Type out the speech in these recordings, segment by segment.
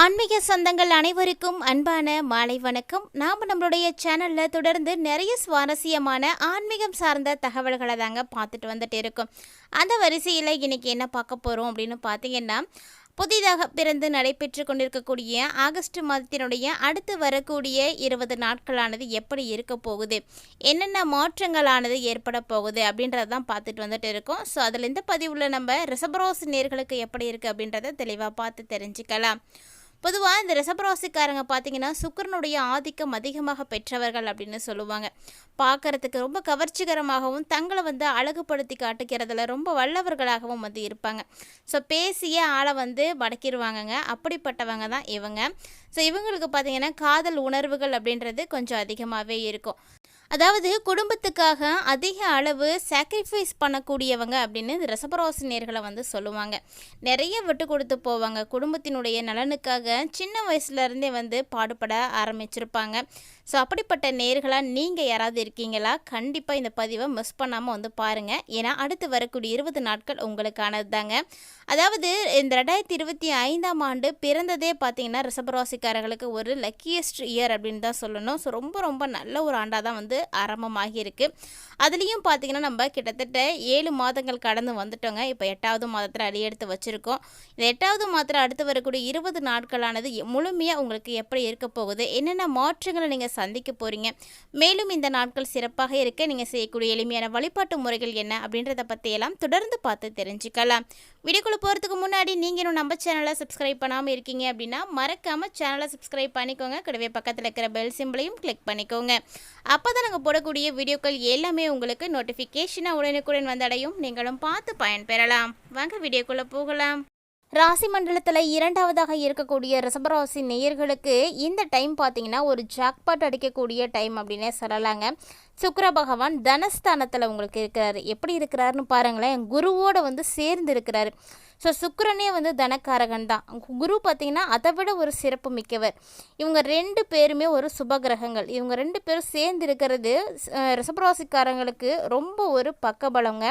ஆன்மீக சொந்தங்கள் அனைவருக்கும் அன்பான மாலை வணக்கம். நாம் நம்மளுடைய சேனலில் தொடர்ந்து நிறைய சுவாரஸ்யமான ஆன்மீகம் சார்ந்த தகவல்களை தாங்க பார்த்துட்டு வந்துட்டு இருக்கோம். அந்த வரிசையில் இன்றைக்கி என்ன பார்க்க போகிறோம் அப்படின்னு பார்த்தீங்கன்னா புதிதாக பிறந்து நடைபெற்று கொண்டிருக்கக்கூடிய ஆகஸ்ட் மாதத்தினுடைய அடுத்து வரக்கூடிய இருபது நாட்களானது எப்படி இருக்க போகுது? என்னென்ன மாற்றங்களானது ஏற்பட போகுது அப்படின்றதான் பார்த்துட்டு வந்துட்டு இருக்கோம். ஸோ அதில் இந்த பதிவில் நம்ம ரிசபரோஸ் நேர்களுக்கு எப்படி இருக்குது அப்படின்றத தெளிவாக பார்த்து தெரிஞ்சுக்கலாம். பொதுவாக இந்த ரிசபராசிக்காரங்க பார்த்தீங்கன்னா சுக்கரனுடைய ஆதிக்கம் அதிகமாக பெற்றவர்கள் அப்படின்னு சொல்லுவாங்க. பார்க்கறதுக்கு ரொம்ப கவர்ச்சிகரமாகவும் தங்களை வந்து அழகுபடுத்தி காட்டுக்கிறதுல ரொம்ப வல்லவர்களாகவும் வந்து இருப்பாங்க. ஸோ பேசிய ஆளை வந்து மடக்கிடுவாங்கங்க அப்படிப்பட்டவங்க தான் இவங்க. ஸோ இவங்களுக்கு பார்த்தீங்கன்னா காதல் உணர்வுகள் அப்படின்றது கொஞ்சம் அதிகமாகவே இருக்கும். அதாவது குடும்பத்துக்காக அதிக அளவு சாக்ரிஃபைஸ் பண்ணக்கூடியவங்க அப்படின்னு ரசபரோசனியர்களை ரசபராசினியர்களை வந்து சொல்லுவாங்க. நிறைய விட்டு கொடுத்து போவாங்க. குடும்பத்தினுடைய நலனுக்காக சின்ன வயசுலேருந்தே வந்து பாடுபட ஆரம்பிச்சிருப்பாங்க. ஸோ அப்படிப்பட்ட நேர்களாக நீங்கள் யாராவது இருக்கீங்களா? கண்டிப்பாக இந்த பதிவை மிஸ் பண்ணாமல் வந்து பாருங்கள் ஏன்னா அடுத்து வரக்கூடிய இருபது நாட்கள் உங்களுக்கானது தாங்க அதாவது இந்த ரெண்டாயிரத்தி இருபத்தி ஐந்தாம் ஆண்டு பிறந்ததே பார்த்தீங்கன்னா ரிசபராசிக்காரர்களுக்கு ஒரு லக்கியஸ்ட் இயர் அப்படின்னு தான் சொல்லணும். ஸோ ரொம்ப ரொம்ப நல்ல ஒரு ஆண்டாக தான் வந்து ஆரம்பமாகிருக்கு அதுலேயும் பார்த்தீங்கன்னா நம்ம கிட்டத்தட்ட ஏழு மாதங்கள் கடந்து வந்துட்டோங்க. இப்போ எட்டாவது மாதத்தில் அடியெடுத்து வச்சுருக்கோம். இந்த எட்டாவது மாதத்தில் அடுத்து வரக்கூடிய இருபது நாட்களானது முழுமையாக உங்களுக்கு எப்படி இருக்க போகுது? என்னென்ன மாற்றங்களை நீங்கள் சந்திக்க போகிறீங்க மேலும் இந்த நாட்கள் சிறப்பாக இருக்க நீங்கள் செய்யக்கூடிய எளிமையான வழிபாட்டு முறைகள் என்ன அப்படின்றத பற்றியெல்லாம் தொடர்ந்து பார்த்து தெரிஞ்சுக்கலாம். வீடியோக்குள்ளே போகிறதுக்கு முன்னாடி நீங்கள் இன்னும் நம்ம சேனலை சப்ஸ்கிரைப் பண்ணாமல் இருக்கீங்க அப்படின்னா மறக்காமல் சேனலை சப்ஸ்கிரைப் பண்ணிக்கோங்க. கூடவே பக்கத்தில் இருக்கிற பெல் சிம்பிளையும் கிளிக் பண்ணிக்கோங்க. அப்போ தான் நாங்கள் போடக்கூடிய வீடியோக்கள் எல்லாமே உங்களுக்கு நோட்டிஃபிகேஷனாக உடனுக்குடன் வந்தடையும். நீங்களும் பார்த்து பயன்பெறலாம். வாங்க வீடியோக்குள்ளே போகலாம். ராசி மண்டலத்தில் இரண்டாவதாக இருக்கக்கூடிய ரிசபராசி நேயர்களுக்கு இந்த டைம் பார்த்தீங்கன்னா ஒரு ஜாக்பாட் அடிக்கக்கூடிய டைம் அப்படின்னே சொல்லலாங்க. சுக்கர பகவான் தனஸ்தானத்தில் உங்களுக்கு இருக்கிறாரு எப்படி இருக்கிறாருன்னு பாருங்களேன். குருவோட வந்து சேர்ந்து இருக்கிறாரு. ஸோ சுக்கரனே வந்து தனக்காரகன் தான். குரு பார்த்திங்கன்னா அதை விட ஒரு சிறப்பு மிக்கவர். இவங்க ரெண்டு பேருமே ஒரு சுப கிரகங்கள். இவங்க ரெண்டு பேரும் சேர்ந்து இருக்கிறது ரிசபராசிக்காரங்களுக்கு ரொம்ப ஒரு பக்கபலங்க.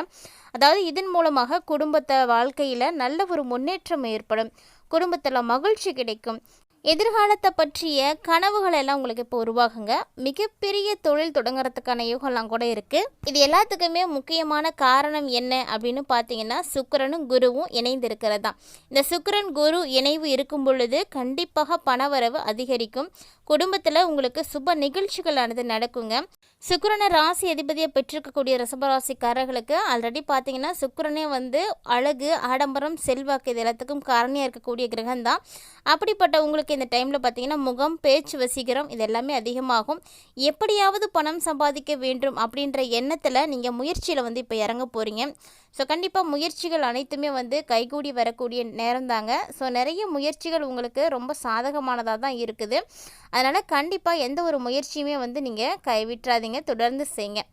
அதாவது இதன் மூலமாக குடும்பத்தை வாழ்க்கையில் நல்ல ஒரு முன்னேற்றம் ஏற்படும். குடும்பத்தில் மகிழ்ச்சி கிடைக்கும். எதிர்காலத்தை பற்றிய கனவுகள் எல்லாம் உங்களுக்கு இப்போ உருவாகுங்க. மிகப்பெரிய தொழில் தொடங்குறதுக்கான யோகம்லாம் கூட இருக்குது இது எல்லாத்துக்குமே முக்கியமான காரணம் என்ன அப்படின்னு பார்த்தீங்கன்னா சுக்கரனும் குருவும் இணைந்து இருக்கிறது தான் இந்த சுக்கரன் குரு இணைவு இருக்கும் பொழுது கண்டிப்பாக பணவரவு அதிகரிக்கும். குடும்பத்தில் உங்களுக்கு சுப நிகழ்ச்சிகளானது நடக்குங்க. சுக்கரனை ராசி அதிபதியை பெற்றிருக்கக்கூடிய ரிசபராசிக்காரர்களுக்கு ஆல்ரெடி பார்த்தீங்கன்னா சுக்கரனே வந்து அழகு ஆடம்பரம் செல்வாக்கு இது எல்லாத்துக்கும் காரணியாக இருக்கக்கூடிய கிரகம்தான். அப்படிப்பட்ட உங்களுக்கு இந்த டைமில் பார்த்தீங்கன்னா முகம் பேச்சு வசீகரம் இது எல்லாமே அதிகமாகும். எப்படியாவது பணம் சம்பாதிக்க வேண்டும் அப்படின்ற எண்ணத்தில் நீங்கள் முயற்சியில் வந்து இப்போ இறங்க போகிறீங்க ஸோ கண்டிப்பாக முயற்சிகள் அனைத்துமே வந்து கைகூடி வரக்கூடிய நேரம் தாங்க. ஸோ நிறைய முயற்சிகள் உங்களுக்கு ரொம்ப சாதகமானதாக தான் இருக்குது. அதனால் கண்டிப்பாக எந்த ஒரு முயற்சியுமே வந்து நீங்கள் கைவிட்டுறாதீங்க தொடர்ந்து செய்யுங்க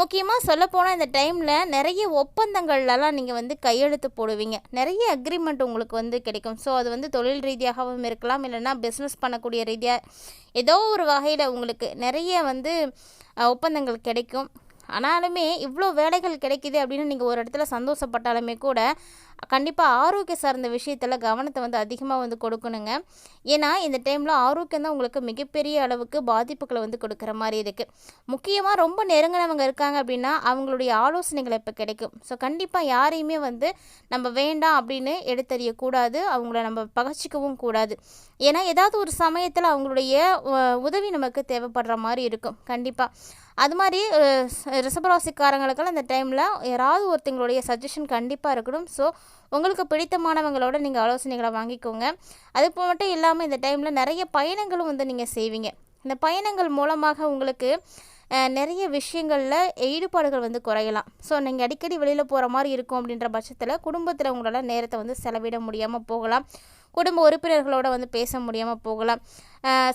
முக்கியமாக சொல்லப்போனால் இந்த டைமில் நிறைய ஒப்பந்தங்கள்லாம் நீங்கள் வந்து கையெழுத்து போடுவீங்க. நிறைய அக்ரிமெண்ட் உங்களுக்கு வந்து கிடைக்கும். ஸோ அது வந்து தொழில் ரீதியாகவும் இருக்கலாம். இல்லைன்னா பிஸ்னஸ் பண்ணக்கூடிய ரீதியாக ஏதோ ஒரு வகையில் உங்களுக்கு நிறைய வந்து ஒப்பந்தங்கள் கிடைக்கும். ஆனாலுமே இவ்வளோ வேலைகள் கிடைக்குது அப்படின்னு நீங்கள் ஒரு இடத்துல சந்தோஷப்பட்டாலுமே கூட கண்டிப்பாக ஆரோக்கிய சார்ந்த விஷயத்தில் கவனத்தை வந்து அதிகமாக வந்து கொடுக்கணுங்க. ஏன்னா இந்த டைமில் ஆரோக்கியம் தான் உங்களுக்கு மிகப்பெரிய அளவுக்கு பாதிப்புகளை வந்து கொடுக்குற மாதிரி இருக்குது முக்கியமாக ரொம்ப நெருங்கினவங்க இருக்காங்க அப்படின்னா அவங்களுடைய ஆலோசனைகள் இப்போ கிடைக்கும். ஸோ கண்டிப்பாக யாரையுமே வந்து நம்ம வேண்டாம் அப்படின்னு எடுத்தறியக்கூடாது. அவங்கள நம்ம பகச்சிக்கவும் கூடாது. ஏன்னா ஏதாவது ஒரு சமயத்தில் அவங்களுடைய உதவி நமக்கு தேவைப்படுற மாதிரி இருக்கும். கண்டிப்பாக அது மாதிரி ரிசபராசிக்காரங்களுக்கெல்லாம் இந்த டைமில் யாராவது ஒருத்தங்களுடைய சஜஷன் கண்டிப்பாக இருக்கணும். ஸோ உங்களுக்கு பிடித்தமானவங்களோட நீங்கள் ஆலோசனைகளை வாங்கிக்கோங்க. அது மட்டும் இல்லாமல் இந்த டைமில் நிறைய பயணங்களும் வந்து நீங்கள் செய்வீங்க. இந்த பயணங்கள் மூலமாக உங்களுக்கு நிறைய விஷயங்களில் ஈடுபாடுகள் வந்து குறையலாம். ஸோ நீங்கள் அடிக்கடி வெளியில் போகிற மாதிரி இருக்கும் அப்படின்ற பட்சத்தில் குடும்பத்தில் உங்களால் நேரத்தை வந்து செலவிட முடியாமல் போகலாம். குடும்ப உறுப்பினர்களோட வந்து பேச முடியாமல் போகலாம்.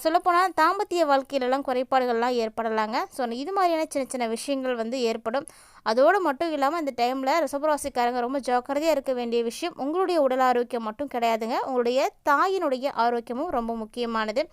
சொல்லப்போனால் தாம்பத்திய வாழ்க்கையிலலாம் குறைபாடுகள்லாம் ஏற்படலாங்க. ஸோ இது மாதிரியான சின்ன சின்ன விஷயங்கள் வந்து ஏற்படும். அதோடு மட்டும் இல்லாமல் இந்த டைமில் ரிசபராசிக்காரங்க ரொம்ப ஜாக்கிரதையாக இருக்க வேண்டிய விஷயம் உங்களுடைய உடல் ஆரோக்கியம் மட்டும் கிடையாதுங்க. உங்களுடைய தாயினுடைய ஆரோக்கியமும் ரொம்ப முக்கியமானது.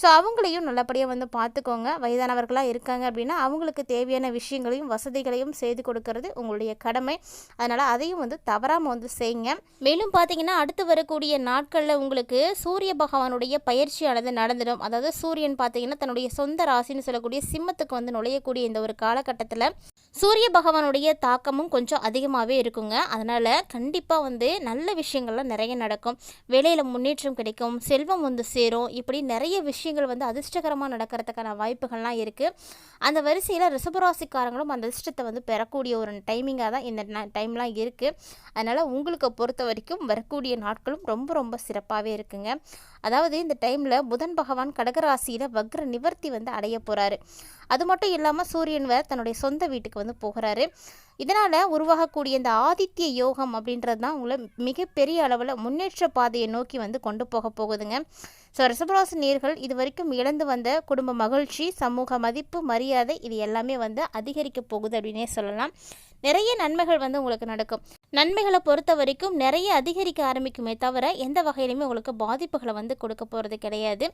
ஸோ அவங்களையும் நல்லபடியாக வந்து பார்த்துக்கோங்க. வயதானவர்களாக இருக்காங்க அப்படின்னா அவங்களுக்கு தேவையான விஷயங்களையும் வசதிகளையும் செய்து கொடுக்கறது உங்களுடைய கடமை. அதனால் அதையும் வந்து தவறாமல் வந்து செய்யுங்க. மேலும் பார்த்தீங்கன்னா அடுத்து வரக்கூடிய நாட்களில் உங்களுக்கு சூரிய பகவானுடைய பயிற்சியானது நடந்துடும். அதாவது சூரியன் பார்த்தீங்கன்னா தன்னுடைய சொந்த ராசின்னு சொல்லக்கூடிய சிம்மத்துக்கு வந்து நுழையக்கூடிய இந்த ஒரு காலகட்டத்தில் சூரிய பகவானுடைய தாக்கமும் கொஞ்சம் அதிகமாகவே இருக்குங்க. அதனால் கண்டிப்பாக வந்து நல்ல விஷயங்கள்லாம் நிறைய நடக்கும். வேலையில் முன்னேற்றம் கிடைக்கும் செல்வம் வந்து சேரும். இப்படி நிறைய விஷயங்கள் வந்து அதிர்ஷ்டகரமாக நடக்கிறதுக்கான வாய்ப்புகள்லாம் இருக்குது அந்த வரிசையில் ரிசபராசிக்காரங்களும் அந்த அதிர்ஷ்டத்தை வந்து பெறக்கூடிய ஒரு டைமிங்காக தான் இந்த டைம்லாம் இருக்குது அதனால் உங்களுக்கு பொறுத்த வரைக்கும் வரக்கூடிய நாட்களும் ரொம்ப ரொம்ப சிறப்பாகவே இருக்குங்க. அதாவது இந்த டைமில் புதன் பகவான் கடகராசியில் வக்ர நிவர்த்தி வந்து அடைய போகிறாரு அது மட்டும் இல்லாமல் சூரியன் வேறு தன்னுடைய சொந்த வீட்டுக்கு வந்து போகிறாரு. இதனால் உருவாகக்கூடிய இந்த ஆதித்ய யோகம் அப்படின்றது தான் உங்களை மிகப்பெரிய அளவில் முன்னேற்ற பாதையை நோக்கி வந்து கொண்டு போக போகுதுங்க. ஸோ ரிசபராசி நேர்கள் இது வரைக்கும் இழந்து வந்த குடும்ப மகிழ்ச்சி சமூக மதிப்பு மரியாதை இது எல்லாமே வந்து அதிகரிக்க போகுது அப்படின்னே சொல்லலாம். நிறைய நன்மைகள் வந்து உங்களுக்கு நடக்கும். நன்மைகளை பொறுத்த வரைக்கும் நிறைய அதிகரிக்க ஆரம்பிக்குமே தவிர எந்த வகையிலுமே உங்களுக்கு பாதிப்புகளை வந்து கொடுக்க போகிறது கிடையாது.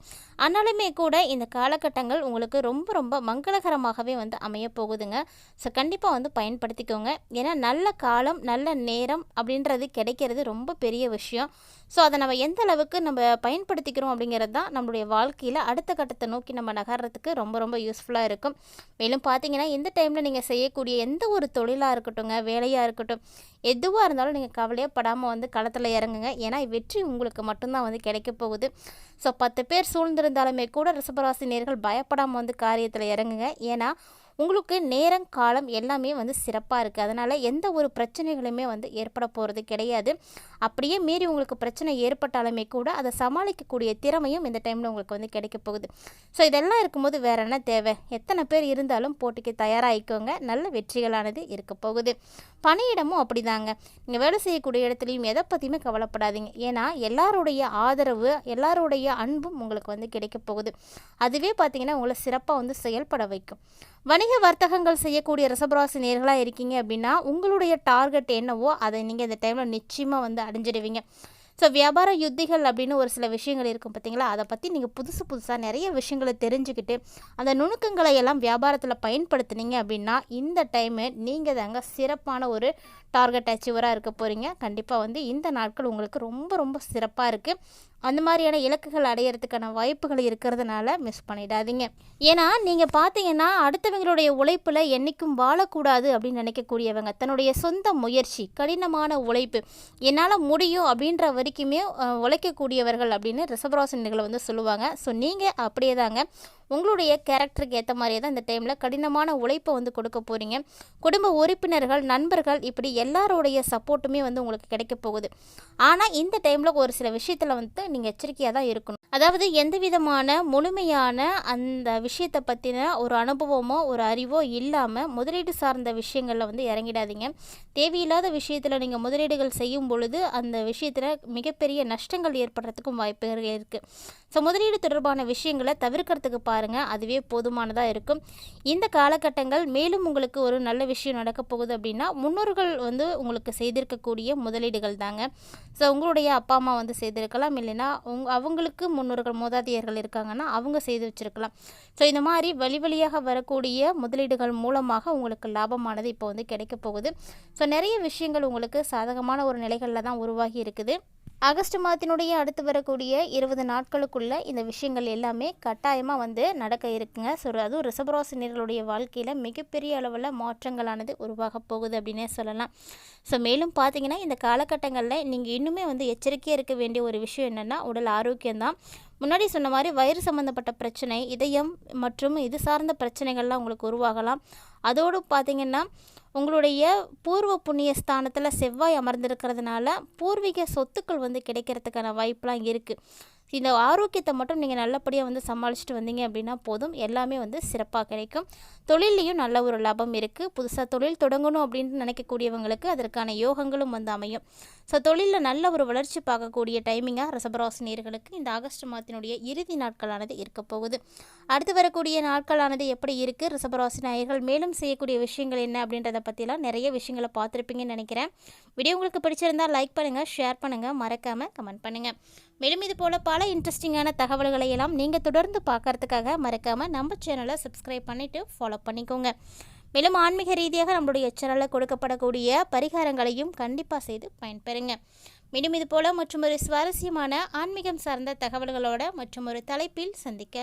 ஆனாலுமே கூட இந்த காலகட்டங்கள் உங்களுக்கு ரொம்ப ரொம்ப மங்களகரமாகவே வந்து அமைய போகுதுங்க. ஸோ கண்டிப்பாக வந்து பயன்படுத்திக்கோங்க. ஏன்னா நல்ல காலம் நல்ல நேரம் அப்படின்றது கிடைக்கிறது ரொம்ப பெரிய விஷயம். ஸோ அதை நம்ம எந்த அளவுக்கு நம்ம பயன்படுத்திக்கிறோம் அப்படிங்கிறது தான் நம்மளுடைய வாழ்க்கையில் அடுத்த கட்டத்தை நோக்கி நம்ம நகர்றதுக்கு ரொம்ப ரொம்ப யூஸ்ஃபுல்லாக இருக்கும். மேலும் பார்த்தீங்கன்னா இந்த டைமில் நீங்கள் செய்யக்கூடிய எந்த ஒரு தொழிலாக இருக்கட்டும்ங்க வேலையாக இருக்கட்டும் எதுவாக இருந்தாலும் நீங்கள் கவலையே படாமல் வந்து களத்தில் இறங்குங்க. ஏன்னா வெற்றி உங்களுக்கு மட்டும்தான் வந்து கிடைக்க போகுது. ஸோ பத்து பேர் சூழ்ந்திருந்தாலுமே கூட ரிசபராசி நேர்கள் பயப்படாமல் வந்து காரியத்தில் இறங்குங்க. ஏன்னா உங்களுக்கு நேரம் காலம் எல்லாமே வந்து சிறப்பாக இருக்குது அதனால் எந்த ஒரு பிரச்சனைகளுமே வந்து ஏற்பட போகிறது கிடையாது. அப்படியே மீறி உங்களுக்கு பிரச்சனை ஏற்பட்டாலுமே கூட அதை சமாளிக்கக்கூடிய திறமையும் இந்த டைமில் உங்களுக்கு வந்து கிடைக்க போகுது. ஸோ இதெல்லாம் இருக்கும்போது வேற என்ன தேவை? எத்தனை பேர் இருந்தாலும் போட்டிக்கு தயாராகிக்கோங்க. நல்ல வெற்றிகளானது இருக்க போகுது. பணியிடமும் அப்படிதாங்க. நீங்கள் வேலை செய்யக்கூடிய இடத்துலையும் எதை பற்றியுமே கவலைப்படாதீங்க. ஏன்னா எல்லாருடைய ஆதரவு எல்லாருடைய அன்பும் உங்களுக்கு வந்து கிடைக்க போகுது. அதுவே பார்த்தீங்கன்னா உங்களை சிறப்பாக வந்து செயல்பட வைக்கும். வணிக வர்த்தகங்கள் செய்யக்கூடிய ரசபராசி நேர்களாக இருக்கீங்க அப்படின்னா உங்களுடைய டார்கெட் என்னவோ அதை நீங்கள் இந்த டைமில் நிச்சயமாக வந்து அடைஞ்சிடுவீங்க. ஸோ வியாபார யுத்திகள் அப்படின்னு ஒரு சில விஷயங்கள் இருக்கும் பார்த்தீங்களா அதை பற்றி நீங்கள் புதுசு புதுசாக நிறைய விஷயங்களை தெரிஞ்சுக்கிட்டு அந்த நுணுக்கங்களை எல்லாம் வியாபாரத்தில் பயன்படுத்துனீங்க அப்படின்னா இந்த டைமு நீங்கள் தாங்க சிறப்பான ஒரு டார்கெட் அச்சீவராக இருக்க போகிறீங்க கண்டிப்பாக வந்து இந்த நாட்கள் உங்களுக்கு ரொம்ப ரொம்ப சிறப்பாக இருக்குது அந்த மாதிரியான இலக்குகள் அடையிறதுக்கான வாய்ப்புகள் இருக்கிறதுனால மிஸ் பண்ணிடாதீங்க. ஏன்னா நீங்கள் பார்த்தீங்கன்னா அடுத்தவங்களுடைய உழைப்பில் என்றைக்கும் வாழக்கூடாது அப்படின்னு நினைக்கக்கூடியவங்க தன்னுடைய சொந்த முயற்சி கடினமான உழைப்பு என்னால் முடியும் அப்படின்ற வரைக்குமே உழைக்கக்கூடியவர்கள் அப்படின்னு ரிசபராசினிகளை வந்து சொல்லுவாங்க. ஸோ நீங்கள் அப்படியே தாங்க உங்களுடைய கேரக்டருக்கு ஏற்ற மாதிரியே தான் இந்த டைமில் கடினமான உழைப்பை வந்து கொடுக்க போகிறீங்க குடும்ப உறுப்பினர்கள் நண்பர்கள் இப்படி எல்லாரோடைய சப்போர்ட்டுமே வந்து உங்களுக்கு கிடைக்க போகுது. ஆனால் இந்த டைமில் ஒரு சில விஷயத்தில் வந்து நீங்கள் எச்சரிக்கையாக தான் இருக்கணும். அதாவது எந்த விதமான முழுமையான அந்த விஷயத்தை பற்றின ஒரு அனுபவமோ ஒரு அறிவோ இல்லாமல் முதலீடு சார்ந்த விஷயங்களில் வந்து இறங்கிடாதீங்க. தேவையில்லாத விஷயத்தில் நீங்கள் முதலீடுகள் செய்யும் பொழுது அந்த விஷயத்தில் மிகப்பெரிய நஷ்டங்கள் ஏற்படுறதுக்கும் வாய்ப்புகள் இருக்குது ஸோ முதலீடு தொடர்பான விஷயங்களை தவிர்க்கிறதுக்கு பாருங்கள் அதுவே போதுமானதாக இருக்கும். இந்த காலகட்டங்கள் மேலும் உங்களுக்கு ஒரு நல்ல விஷயம் நடக்க போகுது அப்படின்னா முன்னோர்கள் வந்து உங்களுக்கு செய்திருக்கக்கூடிய முதலீடுகள் தாங்க. ஸோ உங்களுடைய அப்பா அம்மா வந்து செய்திருக்கலாம் இல்லைன்னா உங் அவங்களுக்கு முன்னோர்கள் மூதாதையர்கள் இருக்காங்கன்னா அவங்க செய்து வச்சுருக்கலாம். ஸோ இந்த மாதிரி வழி வழியாக வரக்கூடிய முதலீடுகள் மூலமாக உங்களுக்கு லாபமானது இப்போ வந்து கிடைக்க போகுது. ஸோ நிறைய விஷயங்கள் உங்களுக்கு சாதகமான ஒரு நிலைகளில் தான் உருவாகி இருக்குது. ஆகஸ்ட் மாதத்தினுடைய அடுத்து வரக்கூடிய இருபது நாட்களுக்குள்ள இந்த விஷயங்கள் எல்லாமே கட்டாயமாக வந்து நடக்க இருக்குங்க. ஸோ அதுவும் ரிசபராசினியர்களுடைய வாழ்க்கையில் மிகப்பெரிய அளவில் மாற்றங்களானது உருவாக போகுது அப்படின்னே சொல்லலாம். ஸோ மேலும் பார்த்தீங்கன்னா இந்த காலகட்டங்களில் நீங்கள் இன்னுமே வந்து எச்சரிக்கையாக இருக்க வேண்டிய ஒரு விஷயம் என்னென்னா உடல் ஆரோக்கியம்தான். முன்னாடி சொன்ன மாதிரி வயிறு சம்மந்தப்பட்ட பிரச்சனை இதயம் மற்றும் இது சார்ந்த பிரச்சனைகள்லாம் உங்களுக்கு உருவாகலாம். அதோடு பார்த்திங்கன்னா உங்களுடைய பூர்வ புண்ணிய ஸ்தானத்தில் செவ்வாய் அமர்ந்திருக்கிறதுனால பூர்வீக சொத்துக்கள் வந்து கிடைக்கிறதுக்கான வாய்ப்பெலாம் இருக்குது இந்த ஆரோக்கியத்தை மட்டும் நீங்கள் நல்லபடியாக வந்து சமாளிச்சுட்டு வந்தீங்க அப்படின்னா போதும். எல்லாமே வந்து சிறப்பாக கிடைக்கும். தொழிலையும் நல்ல ஒரு லாபம் இருக்குது புதுசாக தொழில் தொடங்கணும் அப்படின்னு நினைக்கக்கூடியவங்களுக்கு அதற்கான யோகங்களும் வந்து அமையும். ஸோ தொழிலில் நல்ல ஒரு வளர்ச்சி பார்க்கக்கூடிய டைமிங்காக ரசபராசினியர்களுக்கு இந்த ஆகஸ்ட் மாதத்தினுடைய இறுதி நாட்களானது இருக்க போகுது. அடுத்து வரக்கூடிய நாட்களானது எப்படி இருக்குது ரிசபராசி நாயர்கள் மேலும் செய்யக்கூடிய விஷயங்கள் என்ன அப்படின்றத பற்றிலாம் நிறைய விஷயங்களை பார்த்துருப்பீங்கன்னு நினைக்கிறேன். வீடியோ உங்களுக்கு பிடிச்சிருந்தால் லைக் பண்ணுங்கள் ஷேர் பண்ணுங்கள் மறக்காமல் கமெண்ட் பண்ணுங்கள் மேலும் இது போல் பல இன்ட்ரெஸ்டிங்கான தகவல்களை எல்லாம் நீங்கள் தொடர்ந்து பார்க்கறதுக்காக மறக்காமல் நம்ம சேனலை சப்ஸ்கிரைப் பண்ணிவிட்டு ஃபாலோ பண்ணிக்கோங்க. மேலும் ஆன்மீக ரீதியாக நம்மளுடைய சேனலில் கொடுக்கப்படக்கூடிய பரிகாரங்களையும் கண்டிப்பாக செய்து பயன்பெறுங்க. மேலும் இது போல் மற்றும் ஒரு சுவாரஸ்யமான ஆன்மீகம் சார்ந்த தகவல்களோட மற்றும் ஒரு தலைப்பில் சந்திக்கலாம்.